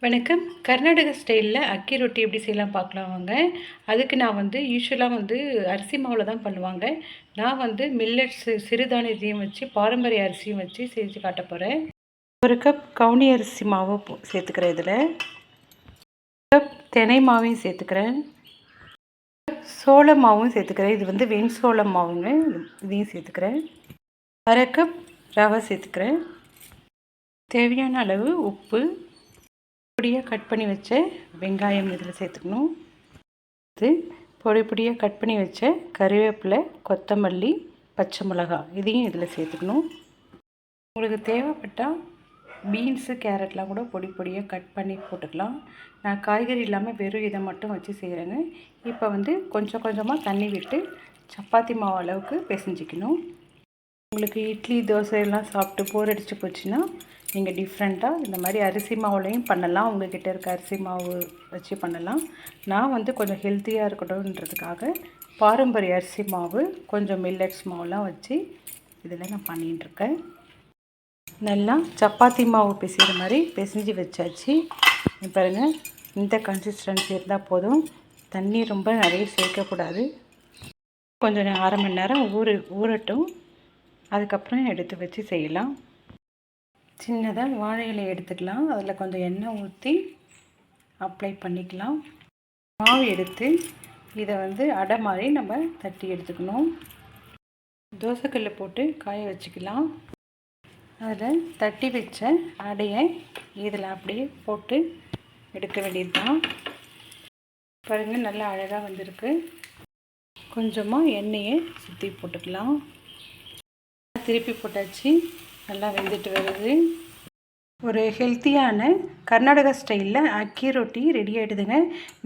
வணக்கம். கர்நாடக ஸ்டைலில் அக்கி ரொட்டி எப்படி செய்யலாம் பார்க்கலாம் வாங்க. அதுக்கு நான் வந்து யூஸ்வலாக வந்து அரிசி மாவில் தான் பண்ணுவாங்க. நான் வந்து மில்லட்ஸ் சிறுதானியத்தையும் வச்சு பாரம்பரிய அரிசியும் வச்சு செஞ்சு காட்ட போகிறேன் ஒரு கப் கவுனி அரிசி மாவு போ- சேர்த்துக்கிறேன் இதில். கப் தினை மாவையும் சேர்த்துக்கிறேன். சோள மாவும் சேர்த்துக்கிறேன். இது வந்து வெண் சோள மாவுங்க. இதையும் சேர்த்துக்கிறேன். அரை கப் ரவை சேர்த்துக்கிறேன். தேவையான அளவு உப்பு பொடியாக கட் பண்ணி வச்ச வெங்காயம் இதில் சேர்த்துக்கணும். இது பொடி பொடியாக கட் பண்ணி வச்ச கருவேப்பிலை கொத்தமல்லி பச்சை மிளகாய் இதையும் இதில் சேர்த்துக்கணும். உங்களுக்கு தேவைப்பட்டால் பீன்ஸு கேரட்லாம் கூட பொடி பொடியாக கட் பண்ணி போட்டுக்கலாம். நான் காய்கறி இல்லாமல் வெறும் இதை மட்டும் வச்சு செய்கிறேங்க இப்போ வந்து கொஞ்சம் கொஞ்சமாக தண்ணி விட்டு சப்பாத்தி மாவு அளவுக்கு பிசைஞ்சிக்கணும். உங்களுக்கு இட்லி தோசை எல்லாம் சாப்பிட்டு போர் அடித்து போச்சுன்னா நீங்கள் டிஃப்ரெண்ட்டாக இந்த மாதிரி அரிசி மாவுலையும் பண்ணலாம். உங்கள்கிட்ட இருக்க அரிசி மாவு வச்சு பண்ணலாம். நான் வந்து கொஞ்சம் ஹெல்த்தியாக இருக்கட்டும்ன்றதுக்காக பாரம்பரிய அரிசி மாவு கொஞ்சம் மில்லட்ஸ் மாவுலாம் வச்சு இதில் நான் பண்ணிட்டுருக்கேன். நல்லா சப்பாத்தி மாவு பிசைகிற மாதிரி பிசைஞ்சு வச்சாச்சு. பாருங்கள் இந்த கன்சிஸ்டன்சி இருந்தால் போதும். தண்ணி ரொம்ப நிறைய சேர்க்கக்கூடாது. கொஞ்சம் அரை மணி நேரம் ஊறு ஊறட்டும். அதுக்கப்புறம் எடுத்து வச்சு செய்யலாம். சின்னதாக வாழை இலை எடுத்துக்கலாம். அதில் கொஞ்சம் எண்ணெய் ஊற்றி அப்ளை பண்ணிக்கலாம். மாவு எடுத்து இதை வந்து அடை மாதிரி நம்ம தட்டி எடுத்துக்கணும். தோசைக்கல்ல போட்டு காய வச்சுக்கலாம். அதில் தட்டி வச்ச அடையை இதில் அப்படியே போட்டு எடுக்க வேண்டியது தான் பாருங்கள் நல்லா அழகாக வந்திருக்கு. கொஞ்சமாக எண்ணெயை சுற்றி போட்டுக்கலாம். திருப்பி போட்டாச்சு. நல்லா வெந்துட்டு வருது. ஒரு ஹெல்த்தியான கர்நாடகா ஸ்டைலில் அக்கி ரொட்டி ரெடி ஆகிடுதுங்க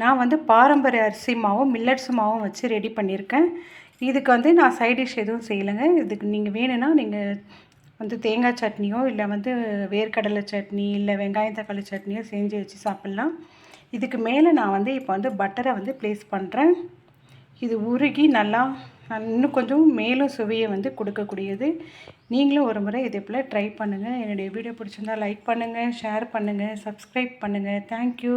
நான் வந்து பாரம்பரிய அரிசி மாவும் மில்லட்ஸ் மாவும் வச்சு ரெடி பண்ணியிருக்கேன். இதுக்கு வந்து நான் சைட் டிஷ் எதுவும் செய்யலைங்க. இதுக்கு நீங்கள் வேணும்னா நீங்கள் வந்து தேங்காய் சட்னியோ இல்லை வந்து வேர்க்கடலை சட்னி இல்லை வெங்காயம் தக்காளி சட்னியோ செஞ்சு வச்சு சாப்பிட்லாம். இதுக்கு மேலே நான் வந்து இப்போ வந்து பட்டரை வந்து ப்ளேஸ் பண்ணுறேன் இது உருகி நல்லா இன்னும் கொஞ்சம் மேலும் சுவையை வந்து கொடுக்கக்கூடியது. நீங்களும் ஒரு முறை இதே போல் ட்ரை பண்ணுங்கள் என்னுடைய வீடியோ பிடிச்சிருந்தா லைக் பண்ணுங்கள் ஷேர் பண்ணுங்கள் சப்ஸ்கிரைப் பண்ணுங்கள் தேங்க்யூ